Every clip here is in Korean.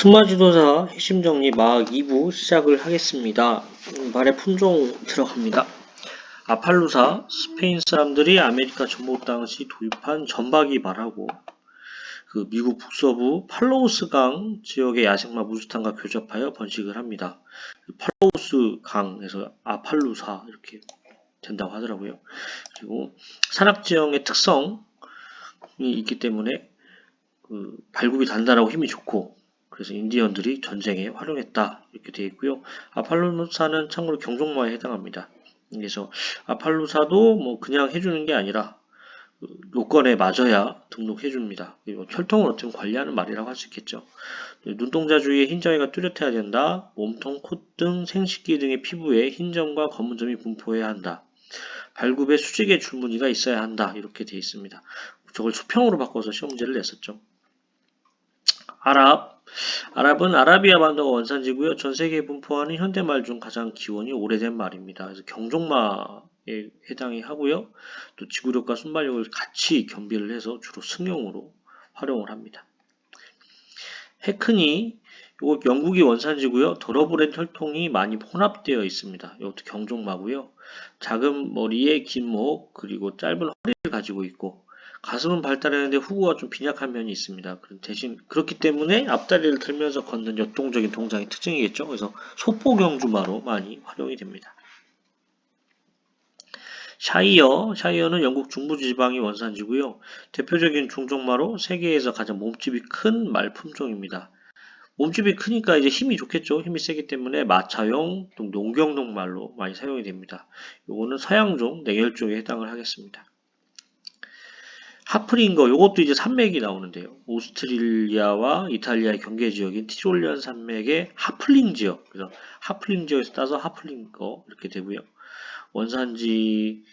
승마지도사 핵심정리 마학 2부 시작을 하겠습니다. 음, 말의 품종 들어갑니다. 아팔루사, 스페인 사람들이 아메리카 전복 당시 도입한 전박이 말하고 그 미국 북서부 팔로우스 강 지역의 야생마 무주탄과 교접하여 번식을 합니다. 팔로우스 강에서 아팔루사 이렇게 된다고 하더라고요. 그리고 산악지형의 특성이 있기 때문에 그 발굽이 단단하고 힘이 좋고 그래서 인디언들이 전쟁에 활용했다 이렇게 되어 있고요. 아팔루사는 참고로 경종마에 해당합니다. 그래서 아팔루사도 뭐 그냥 해주는 게 아니라 그 요건에 맞아야 등록해 줍니다. 그리고 혈통을 어떻게 관리하는 말이라고 할 수 있겠죠. 눈동자 주위에 흰점이가 뚜렷해야 된다. 몸통, 콧등, 생식기 등의 피부에 흰점과 검은 점이 분포해야 한다. 발굽에 수직의 줄무늬가 있어야 한다. 이렇게 되어 있습니다. 저걸 수평으로 바꿔서 시험 문제를 냈었죠. 아랍, 아랍은 아라비아 반도가 원산지고요. 전 세계에 분포하는 현대말 중 가장 기원이 오래된 말입니다. 그래서 경종마에 해당이 하고요. 또 지구력과 순발력을 같이 겸비를 해서 주로 승용으로 활용을 합니다. 헤크니 이거 영국이 원산지고요. 더러브랜 혈통이 많이 혼합되어 있습니다. 이것도 경종마고요. 작은 머리에 긴 목 그리고 짧은 허리를 가지고 있고 가슴은 발달했는데 후구가 좀 빈약한 면이 있습니다. 대신 그렇기 때문에 앞다리를 들면서 걷는 역동적인 동작이 특징이겠죠. 그래서 소포경주마로 많이 활용이 됩니다. 샤이어, 샤이어는 영국 중부지방이 원산지고요. 대표적인 중종마로 세계에서 가장 몸집이 큰 말품종입니다. 몸집이 크니까 이제 힘이 좋겠죠. 힘이 세기 때문에 마차용, 또 농경용 말로 많이 사용이 됩니다. 요거는 서양종, 내결종에 해당을 하겠습니다. 하프링거 요것도 이제 산맥이 나오는데요. 오스트리아와 이탈리아의 경계 지역인 티롤리안 산맥의 하플링 지역. 그래서 하플링 지역에서 따서 하플링거 이렇게 되고요. 원산지는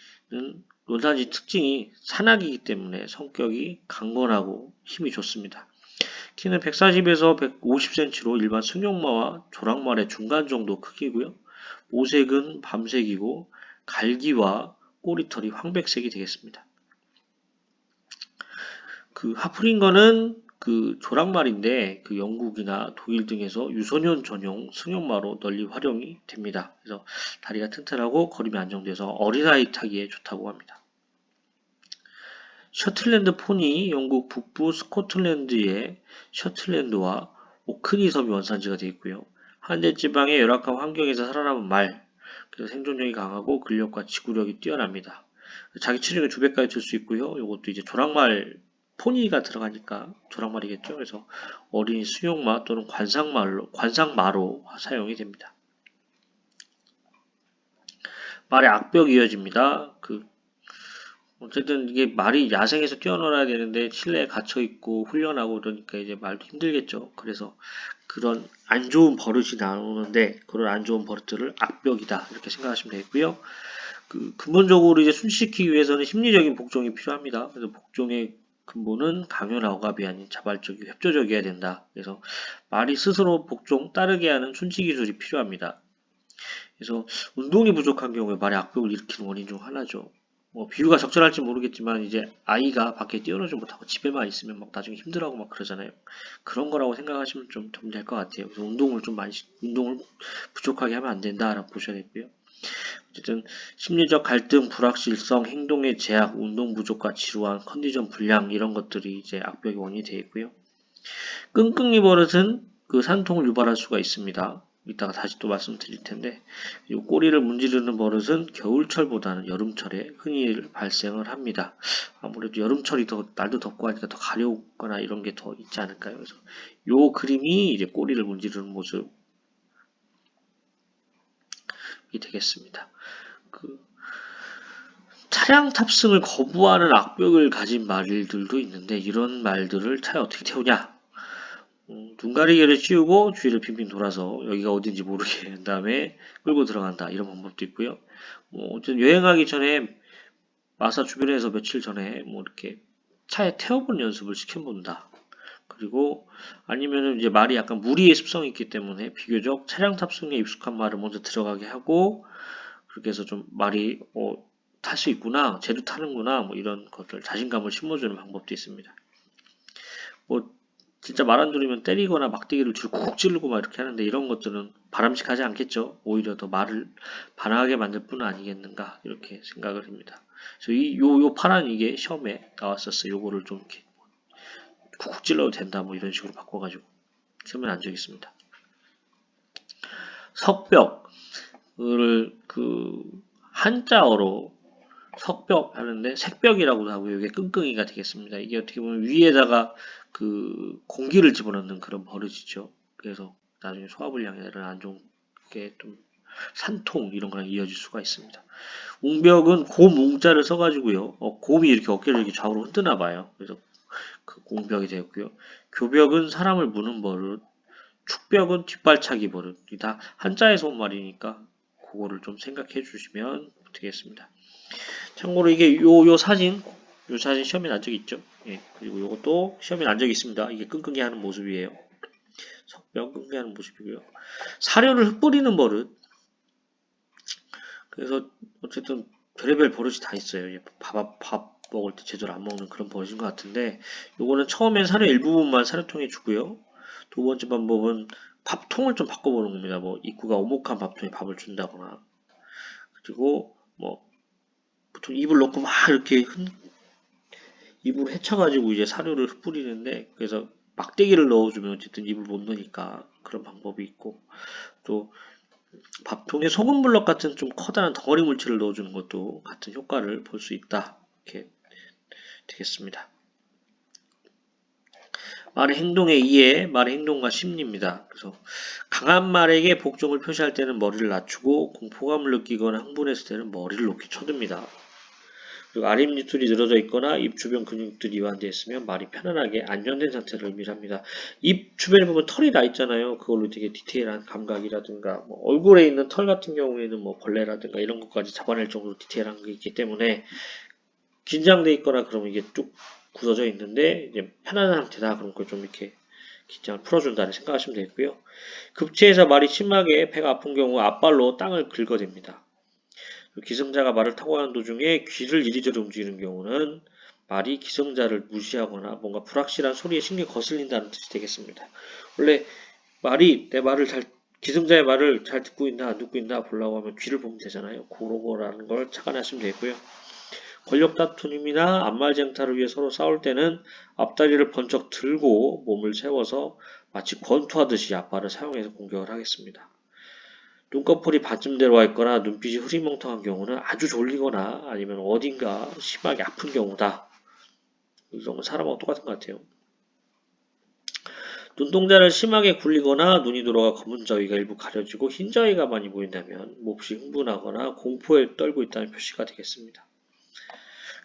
원산지 특징이 산악이기 때문에 성격이 강건하고 힘이 좋습니다. 키는 140에서 150cm로 일반 승용마와 조랑말의 중간 정도 크기고요. 모색은 밤색이고 갈기와 꼬리털이 황백색이 되겠습니다. 그 하프링거는 그 조랑말인데 그 영국이나 독일 등에서 유소년 전용 승용마로 널리 활용이 됩니다. 그래서 다리가 튼튼하고 걸음이 안정돼서 어린아이 타기에 좋다고 합니다. 셔틀랜드 폰이 영국 북부 스코틀랜드의 셔틀랜드와 오크니 섬이 원산지가 되어 있고요. 한대 지방의 열악한 환경에서 살아남은 말, 그래서 생존력이 강하고 근력과 지구력이 뛰어납니다. 자기 체중의 두 배까지 들 수 있고요. 이것도 이제 조랑말 포니가 들어가니까 조랑말이겠죠. 그래서 어린이 수용마 또는 관상말로, 관상마로 사용이 됩니다. 말의 악벽이 이어집니다. 그 어쨌든 이게 말이 야생에서 뛰어놀아야 되는데 실내에 갇혀 있고 훈련하고 그러니까 이제 말도 힘들겠죠. 그래서 그런 안 좋은 버릇이 나오는데 그런 안 좋은 버릇들을 악벽이다 이렇게 생각하시면 되겠고요. 그 근본적으로 이제 순시키기 위해서는 심리적인 복종이 필요합니다. 그래서 복종의 근본은 강요나 억압이 아닌 자발적이고 협조적이어야 된다. 그래서 말이 스스로 복종, 따르게 하는 순지 기술이 필요합니다. 그래서 운동이 부족한 경우에 말의 악벽을 일으키는 원인 중 하나죠. 뭐 비유가 적절할지 모르겠지만 이제 아이가 밖에 뛰어놀지 못하고 집에만 있으면 막 나중에 힘들어하고 막 그러잖아요. 그런 거라고 생각하시면 좀 될 것 같아요. 그래서 운동을 좀 많이 운동을 부족하게 하면 안 된다라고 보셔야겠고요. 어쨌든 심리적 갈등, 불확실성, 행동의 제약, 운동 부족과 지루한 컨디션 불량 이런 것들이 이제 악벽의 원인이 되어 있고요. 끙끙이 버릇은 그 산통을 유발할 수가 있습니다. 이따가 다시 또 말씀드릴 텐데 그리고 꼬리를 문지르는 버릇은 겨울철보다는 여름철에 흔히 발생을 합니다. 아무래도 여름철이 더 날도 덥고 하니까 더 가려우거나 이런 게 더 있지 않을까요? 그래서 요 그림이 이제 꼬리를 문지르는 모습 이 되겠습니다. 그 차량 탑승을 거부하는 악벽을 가진 말들도 있는데 이런 말들을 차에 어떻게 태우냐? 음, 눈가리개를 씌우고 주위를 빙빙 돌아서 여기가 어딘지 모르게 한 다음에 끌고 들어간다 이런 방법도 있고요. 뭐 어쨌든 여행하기 전에 마사 주변에서 며칠 전에 뭐 이렇게 차에 태워본 연습을 시켜본다. 그리고 아니면은 이제 말이 약간 무리의 습성이 있기 때문에 비교적 차량 탑승에 익숙한 말을 먼저 들어가게 하고 그렇게 해서 좀 말이 어, 탈 수 있구나, 쟤도 타는구나, 뭐 이런 것들 자신감을 심어주는 방법도 있습니다. 뭐 진짜 말 안 들으면 때리거나 막대기를 뒤로 쿡 찌르고 막 이렇게 하는데 이런 것들은 바람직하지 않겠죠. 오히려 더 말을 반항하게 만들 뿐 아니겠는가 이렇게 생각을 합니다. 그래서 이 요 요 파란 이게 시험에 나왔었어요. 요거를 좀 이렇게 쿡쿡 찔러도 된다 뭐 이런 식으로 바꿔가지고 시험에 안 적있습니다. 석벽을 그 한자어로 석벽 하는데 색벽이라고도 하고요. 이게 끙끙이가 되겠습니다. 이게 어떻게 보면 위에다가 그 공기를 집어넣는 그런 버릇이죠. 그래서 나중에 소화불량이나 안 좋은 게 좀 산통 이런 거랑 이어질 수가 있습니다. 웅벽은 곰 웅자를 써가지고요. 어, 곰이 이렇게 어깨를 이렇게 좌우로 흔드나 봐요. 그래서 그 공벽이 되었고요. 교벽은 사람을 무는 버릇, 축벽은 뒷발차기 버릇. 이다 한자에서 온 말이니까 그거를 좀 생각해 주시면 되겠습니다. 참고로 이게 요, 요 사진, 요 사진 시험에 난 적이 있죠. 예, 그리고 요것도 시험에 난 적이 있습니다. 이게 끙끙이 하는 모습이에요. 석병 끙끙이 하는 모습이고요. 사료를 흩뿌리는 버릇. 그래서 어쨌든 별의별 버릇이 다 있어요. 밥, 밥 먹을 때 제대로 안 먹는 그런 버릇인 것 같은데 요거는 처음엔 사료 일부분만 사료통에 주고요. 두 번째 방법은 밥통을 좀 바꿔보는 겁니다. 뭐 입구가 오목한 밥통에 밥을 준다거나 그리고 뭐 보통 입을 넣고 막 이렇게 흔, 입으로 헤쳐가지고 이제 사료를 뿌리는데 그래서 막대기를 넣어주면 어쨌든 입을 못 넣으니까 그런 방법이 있고 또 밥통에 소금 블럭 같은 좀 커다란 덩어리 물질을 넣어주는 것도 같은 효과를 볼 수 있다 이렇게 되겠습니다. 말의 행동의 이해, 말의 행동과 심리입니다. 그래서 강한 말에게 복종을 표시할 때는 머리를 낮추고 공포감을 느끼거나 흥분했을 때는 머리를 높이 쳐듭니다. 그리고 아랫입술이 늘어져 있거나 입 주변 근육들이 이완되어 있으면 말이 편안하게 안정된 상태를 의미합니다. 입 주변에 보면 털이 나 있잖아요. 그걸로 되게 디테일한 감각이라든가 뭐 얼굴에 있는 털 같은 경우에는 뭐 벌레라든가 이런 것까지 잡아낼 정도로 디테일한 게 있기 때문에 긴장돼 있거나 그러면 이게 쭉 굳어져 있는데 이제 편안한 상태다 그런 걸 좀 이렇게 긴장을 풀어준다는 생각하시면 되겠고요. 급체에서 말이 심하게 배가 아픈 경우 앞발로 땅을 긁어댑니다. 기승자가 말을 타고 가는 도중에 귀를 이리저리 움직이는 경우는 말이 기승자를 무시하거나 뭔가 불확실한 소리에 신경이 거슬린다는 뜻이 되겠습니다. 원래 말이 내 말을 잘 기승자의 말을 잘 듣고 있나 안 듣고 있나 보려고 하면 귀를 보면 되잖아요. 거라는 걸 착안하시면 되고요. 권력 다툼이나 앞말쟁탈을 위해 서로 싸울 때는 앞다리를 번쩍 들고 몸을 세워서 마치 권투하듯이 앞발을 사용해서 공격을 하겠습니다. 눈꺼풀이 받침대로 와 있거나 눈빛이 흐리멍텅한 경우는 아주 졸리거나 아니면 어딘가 심하게 아픈 경우다. 이런 사람하고 똑같은 것 같아요. 눈동자를 심하게 굴리거나 눈이 돌아가 검은 자위가 일부 가려지고 흰 자위가 많이 보인다면 몹시 흥분하거나 공포에 떨고 있다는 표시가 되겠습니다.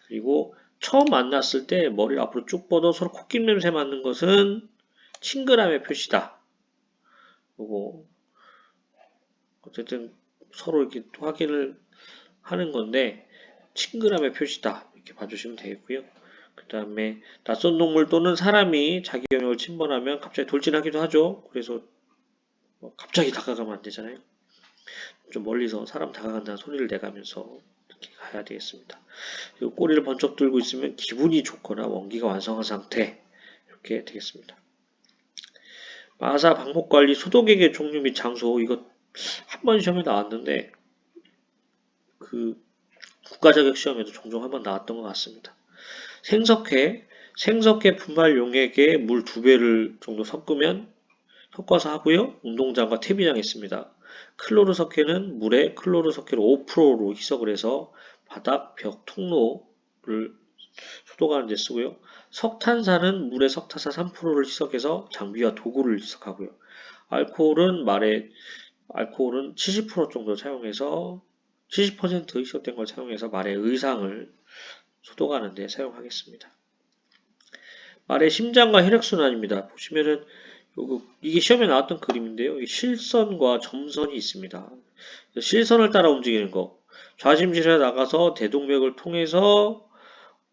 그리고 처음 만났을 때 머리를 앞으로 쭉 뻗어 서로 코끼리 냄새 맡는 것은 친근함의 표시다. 그리고 어쨌든 서로 이렇게 확인을 하는 건데 친근함의 표시다 이렇게 봐주시면 되겠고요. 그 다음에 낯선 동물 또는 사람이 자기 영역을 침범하면 갑자기 돌진하기도 하죠. 그래서 뭐 갑자기 다가가면 안 되잖아요. 좀 멀리서 사람 다가간다는 소리를 내가면서 가야 되겠습니다. 그리고 꼬리를 번쩍 들고 있으면 기분이 좋거나 원기가 완성한 상태 이렇게 되겠습니다. 마사 방목 관리 소독액의 종류 및 장소 이것 한번 시험에 나왔는데 그 국가 자격 시험에도 종종 한 번 나왔던 것 같습니다. 생석회 생석회 분말 용액에 물 두 배를 정도 섞으면 섞어서 하고요. 운동장과 태비장 있습니다. 클로르 석회는 물에 클로르 석회를 5%로 희석을 해서 바닥, 벽, 통로를 소독하는 데 쓰고요. 석탄산은 물에 석탄산 3%를 희석해서 장비와 도구를 희석하고요. 알코올은 말에 알코올은 70% 정도 사용해서 70% 희석된 걸 사용해서 말의 의상을 소독하는 데 사용하겠습니다. 말의 심장과 혈액순환입니다. 보시면은 이게 시험에 나왔던 그림인데요. 실선과 점선이 있습니다. 실선을 따라 움직이는 거. 좌심실에 나가서 대동맥을 통해서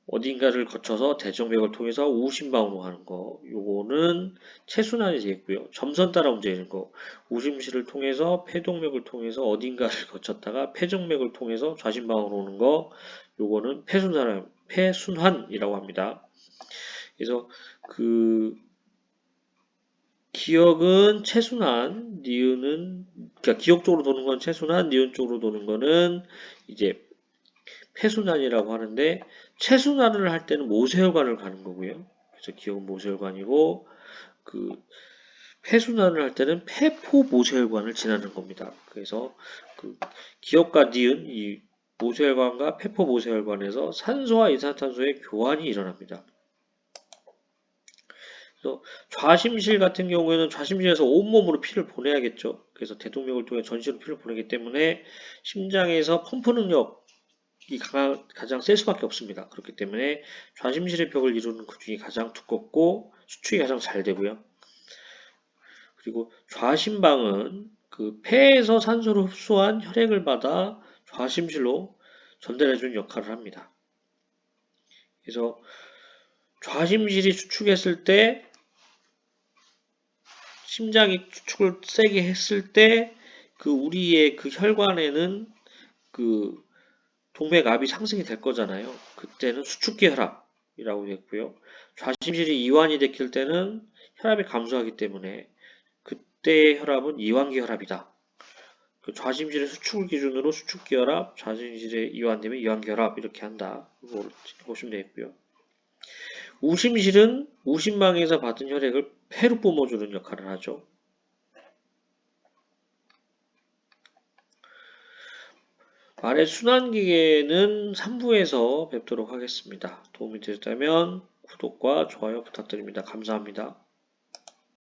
어딘가를 거쳐서 대정맥을 통해서 우심방으로 가는 거. 요거는 체순환이 되겠고요. 점선 따라 움직이는 거. 우심실을 통해서 폐동맥을 통해서 어딘가를 거쳤다가 폐정맥을 통해서 좌심방으로 오는 거. 요거는 폐순환, 폐순환이라고 합니다. 그래서 그 기억은 최순환, 니은은 그러니까 기억 쪽으로 도는 건 최순환, 니은 쪽으로 도는 거는 이제 폐순환이라고 하는데 최순환을 할 때는 모세혈관을 가는 거고요. 그래서 기억은 모세혈관이고 그 폐순환을 할 때는 폐포 모세혈관을 지나는 겁니다. 그래서 그 기억과 니은 이 모세혈관과 폐포 모세혈관에서 산소와 이산화탄소의 교환이 일어납니다. 그래서 좌심실 같은 경우에는 좌심실에서 온몸으로 피를 보내야겠죠. 그래서 대동맥을 통해 전시로 피를 보내기 때문에 심장에서 펌프 능력이 가- 가장 셀 수밖에 없습니다. 그렇기 때문에 좌심실의 벽을 이루는 근육이 가장 두껍고 수축이 가장 잘 되고요. 그리고 좌심방은 그 폐에서 산소를 흡수한 혈액을 받아 좌심실로 전달해주는 역할을 합니다. 그래서 좌심실이 수축했을 때 심장이 수축을 세게 했을 때 그 우리의 그 혈관에는 그 동맥압이 상승이 될 거잖아요. 그때는 수축기 혈압이라고 됐고요. 좌심실이 이완이 됐을 때는 혈압이 감소하기 때문에 그때의 혈압은 이완기 혈압이다. 그 좌심실의 수축을 기준으로 수축기 혈압, 좌심실에 이완되면 이완기 혈압 이렇게 한다. 보시면 되겠고요. 우심실은 우심망에서 받은 혈액을 폐로 뿜어주는 역할을 하죠. 아래 순환기계는 3부에서 뵙도록 하겠습니다. 도움이 되셨다면 구독과 좋아요 부탁드립니다. 감사합니다.